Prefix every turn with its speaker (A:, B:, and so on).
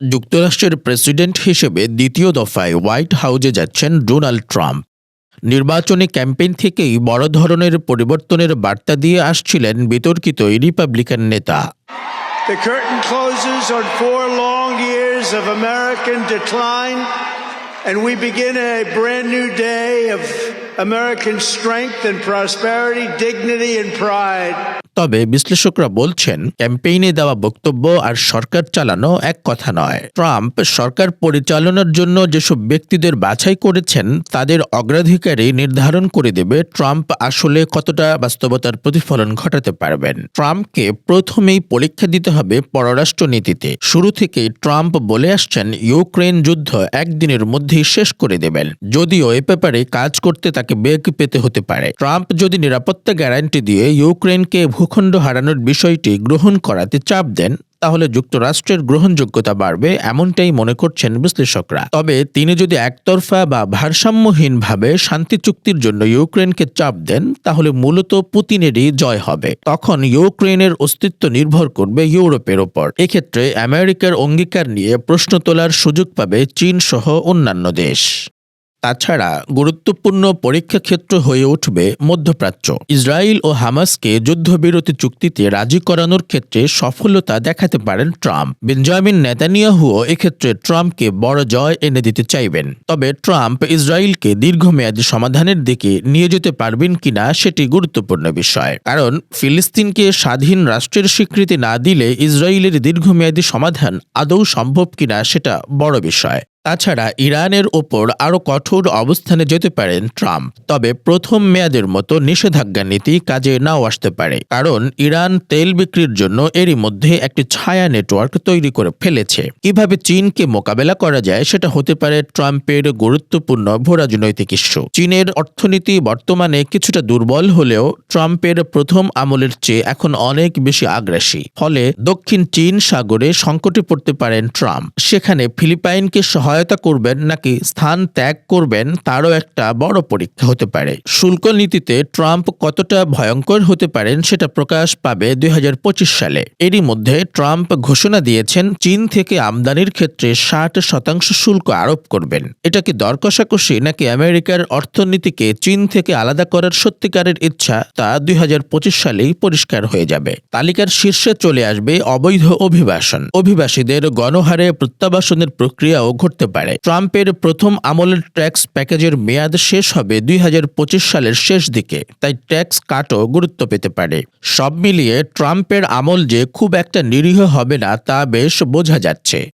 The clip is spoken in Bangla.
A: যুক্তরাষ্ট্রের প্রেসিডেন্ট হিসেবে দ্বিতীয় দফায় হোয়াইট হাউজে যাচ্ছেন ডোনাল্ড ট্রাম্প নির্বাচনী ক্যাম্পেইন থেকেই বড় ধরনের পরিবর্তনের বার্তা দিয়ে আসছিলেন বিতর্কিত এই রিপাবলিকান নেতা
B: And we begin a brand new day of American strength and prosperity, dignity and pride.
A: তবে বিশ্লেষকরা বলছেন, ক্যাম্পেইনে দেওয়া বক্তব্য আর সরকার চালানো এক কথা নয়। ট্রাম্প সরকার পরিচালনার জন্য যেসব ব্যক্তিদের বাছাই করেছেন, তাদের অগ্রাধিকারই নির্ধারণ করে দেবে ট্রাম্প আসলে কতটা বাস্তবতার প্রতিফলন ঘটাতে পারবেন। ট্রাম্পকে প্রথমেই পরীক্ষা দিতে হবে পররাষ্ট্র নীতিতে শুরু থেকেই ট্রাম্প বলে আসছেন ইউক্রেন যুদ্ধ একদিনের মধ্যেই শেষ করে দেবেন। যদিও এ ব্যাপারে কাজ করতে তাকে বেগ পেতে হতে পারে। ট্রাম্প যদি নিরাপত্তা গ্যারান্টি দিয়ে ইউক্রেনকে ভূখণ্ড হারানোর বিষয়টি গ্রহণ করাতে চাপ দেন, তাহলে যুক্তরাষ্ট্রের গ্রহণযোগ্যতা বাড়বে এমনটাই মনে করছেন বিশ্লেষকরা। তবে তিনি যদি একতরফা বা ভারসাম্যহীনভাবে শান্তি চুক্তির জন্য ইউক্রেনকে চাপ দেন, তাহলে মূলত পুতিনেরই জয় হবে। তখন ইউক্রেনের অস্তিত্ব নির্ভর করবে ইউরোপের ওপর। এক্ষেত্রে আমেরিকার অঙ্গীকার নিয়ে প্রশ্ন তোলার সুযোগ পাবে চীন সহ অন্যান্য দেশ। তাছাড়া গুরুত্বপূর্ণ পরীক্ষা ক্ষেত্র হয়ে উঠবে মধ্যপ্রাচ্য। ইসরায়েল ও হামাসকে যুদ্ধবিরতি চুক্তিতে রাজি করানোর ক্ষেত্রে সফলতা দেখাতে পারেন ট্রাম্প। বেঞ্জামিন নেতানিয়াহুও এক্ষেত্রে ট্রাম্পকে বড় জয় এনে দিতে চাইবেন। তবে ট্রাম্প ইসরায়েলকে দীর্ঘমেয়াদী সমাধানের দিকে নিয়ে যেতে পারবেন কিনা সেটি গুরুত্বপূর্ণ বিষয়। কারণ ফিলিস্তিনকে স্বাধীন রাষ্ট্রের স্বীকৃতি না দিলে ইসরায়েলের দীর্ঘমেয়াদী সমাধান আদৌ সম্ভব কিনা সেটা বড় বিষয়। তাছাড়া ইরানের ওপর আরও কঠোর অবস্থানে যেতে পারেন ট্রাম্প। তবে প্রথম মেয়াদের মতো নিষেধাজ্ঞা নীতি কাজে নাও আসতে পারে, কারণ ইরান তেল বিক্রির জন্য এরই মধ্যে একটি ছায়া নেটওয়ার্ক তৈরি করে ফেলেছে। কীভাবে চীনকে মোকাবেলা করা যায় সেটা হতে পারে ট্রাম্পের গুরুত্বপূর্ণ ভূরাজনৈতিক ইস্যু। চীনের অর্থনীতি বর্তমানে কিছুটা দুর্বল হলেও ট্রাম্পের প্রথম আমলের চেয়ে এখন অনেক বেশি আগ্রাসী। ফলে দক্ষিণ চীন সাগরে সংকটে পড়তে পারেন ট্রাম্প। সেখানে ফিলিপাইনকে সহায়তা করবেন নাকি স্থান ত্যাগ করবেন তারও একটা বড় পরীক্ষা হতে পারে। শুল্ক নীতিতে ট্রাম্প কতটা ভয়ঙ্কর হতে পারেন সেটা প্রকাশ পাবে দুই হাজার পঁচিশ সালে। এরই মধ্যে ট্রাম্প ঘোষণা দিয়েছেন, চীন থেকে আমদানির ক্ষেত্রে ষাট শতাংশ শুল্ক আরোপ করবেন। এটা কি দর কষাকষি নাকি আমেরিকার অর্থনীতিকে চীন থেকে আলাদা করার সত্যিকারের ইচ্ছা, তা দুই হাজার পঁচিশ সালেই পরিষ্কার হয়ে যাবে। তালিকার শীর্ষে চলে আসবে অবৈধ অভিবাসন। অভিবাসীদের গণহারে প্রত্যাবাসনের প্রক্রিয়াও ঘটতে পারে। ট্রাম্পের প্রথম আমলের ট্যাক্স প্যাকেজের মেয়াদ শেষ হবে দুই হাজার পঁচিশ সালের শেষ দিকে, তাই ট্যাক্স কাটও গুরুত্ব পেতে পারে। সব মিলিয়ে ট্রাম্পের আমল যে খুব একটা নিরীহ হবে না, তা বেশ বোঝা যাচ্ছে।